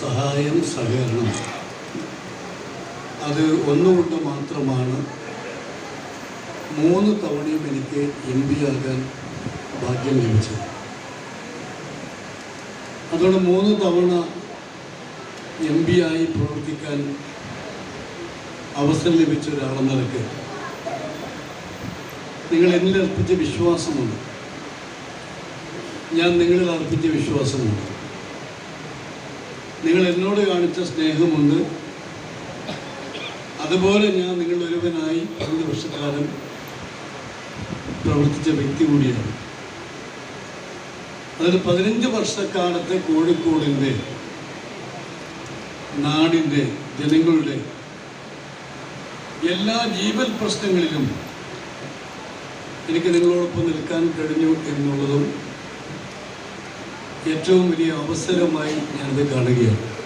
സഹായം സഹകരണം. അത് ഒന്നുകൊണ്ട് മാത്രമാണ് മൂന്ന് തവണയും എനിക്ക് എം പി ആകാൻ ഭാഗ്യം ലഭിച്ചത്. അതുകൊണ്ട് മൂന്ന് തവണ എം പി ആയി പ്രവർത്തിക്കാൻ അവസരം ലഭിച്ച ഒരാളെന്ന നിങ്ങൾ എന്നിൽ അർപ്പിച്ച വിശ്വാസമുണ്ട്. ഞാൻ നിങ്ങളിൽ അർപ്പിച്ച വിശ്വാസമുണ്ട്. നിങ്ങൾ എന്നോട് കാണിച്ച സ്നേഹമുണ്ട്. അതുപോലെ ഞാൻ നിങ്ങൾ ഒരുവനായി അഞ്ച് വർഷക്കാലം പ്രവർത്തിച്ച വ്യക്തി കൂടിയാണ്. അതൊരു പതിനഞ്ച് വർഷക്കാലത്തെ കോഴിക്കോടിന്റെ നാടിന്റെ ജനങ്ങളുടെ എല്ലാ ജീവൽ പ്രശ്നങ്ങളിലും എനിക്ക് നിങ്ങളോടൊപ്പം നിൽക്കാൻ കഴിഞ്ഞു എന്നുള്ളതും ഏറ്റവും വലിയ അവസരമായി ഞാനത് കാണുകയാണ്.